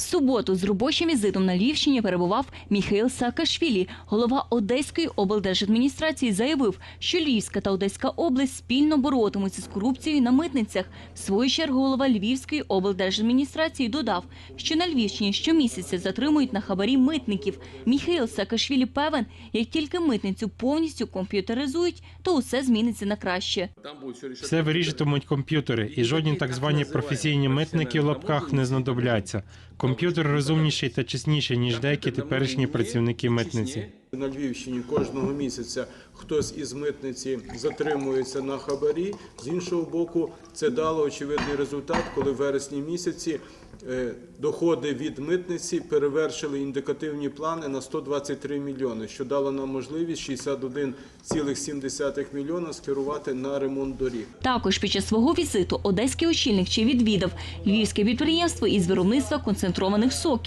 В суботу з робочим візитом на Львівщині перебував Міхаїл Саакашвілі. Голова Одеської облдержадміністрації заявив, що Львівська та Одеська область спільно боротимуться з корупцією на митницях. В свою чергу голова Львівської облдержадміністрації додав, що на Львівщині щомісяця затримують на хабарі митників. Міхаїл Саакашвілі певен, як тільки митницю повністю комп'ютеризують, то усе зміниться на краще. Все вирішитимуть комп'ютери, і жодні так звані професійні митники в лапках не знадобляться. Комп'ютер розумніший та чесніший, ніж деякі теперішні працівники митниці. На Львівщині кожного місяця хтось із митниці затримується на хабарі. З іншого боку, це дало очевидний результат, коли в вересні місяці е, доходи від митниці перевершили індикативні плани на 123 мільйони, що дало нам можливість 61,7 мільйона скерувати на ремонт доріг. Також під час свого візиту одеський очільник ще відвідав львівське підприємство із виробництва концентрованих соків.